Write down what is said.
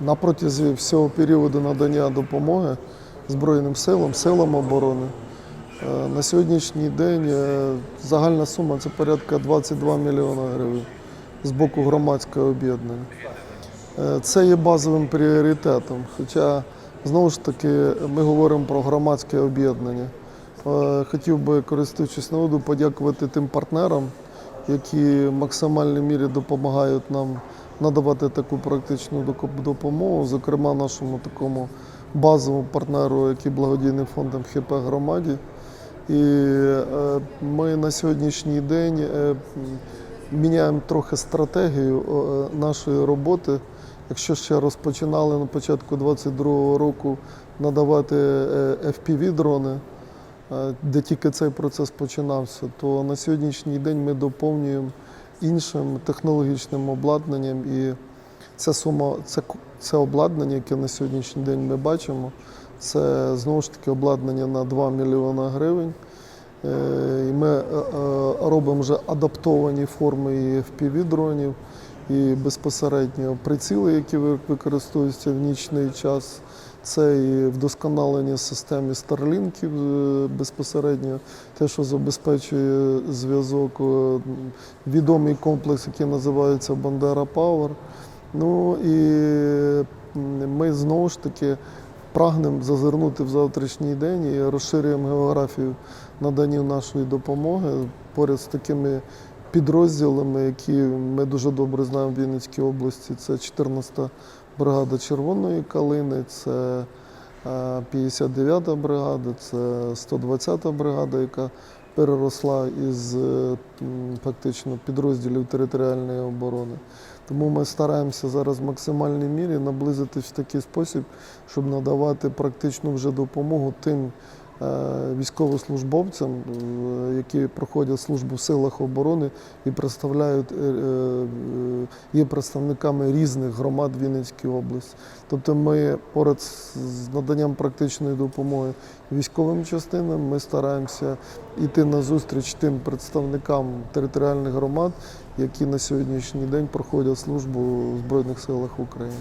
На протязі всього періоду надання допомоги Збройним силам, силам оборони. е, На сьогоднішній день е, загальна сума це порядка 22 мільйона гривень з боку громадського об'єднання. Е, Це є базовим пріоритетом. Хоча, знову ж таки, ми говоримо про громадське об'єднання. Хотів би, користуючись нагодою, подякувати тим партнерам, які в максимальній мірі допомагають нам надавати таку практичну допомогу, зокрема нашому такому базовому партнеру, який благодійний фонд МХП громаді. І е, ми на сьогоднішній день е, міняємо трохи стратегію е, нашої роботи. Якщо ще розпочинали на початку 2022 року надавати FPV-дрони, де тільки цей процес починався, то на сьогоднішній день ми доповнюємо іншим технологічним обладнанням. І ця сума, це, це обладнання, яке на сьогоднішній день ми бачимо, це знову ж таки обладнання на 2 мільйона гривень. Е, І ми е, е, робимо вже адаптовані форми і FPV-дронів, і безпосередньо приціли, які використовуються в нічний час. Це і вдосконалення системи старлінків е, безпосередньо, те, що забезпечує зв'язок, е, відомий комплекс, який називається Бандера Пауер. Ну і ми знову ж таки прагнемо зазирнути в завтрашній день і розширюємо географію надання нашої допомоги поряд з такими підрозділами, які ми дуже добре знаємо в Вінницькій області. Це 14-та бригада Червоної калини, це е, 59-та бригада, це 120-та бригада, яка переросла із е, фактично підрозділів територіальної оборони. Тому ми стараємося зараз в максимальній мірі наблизитись в такий спосіб, щоб надавати практичну вже допомогу тим е, військовослужбовцям, е, які проходять службу в силах оборони і представляють, е, е, є представниками різних громад Вінницької області. Тобто ми поряд з наданням практичної допомоги військовим частинам ми стараємося йти на зустріч тим представникам територіальних громад, які на сьогоднішній день проходять службу в Збройних силах України.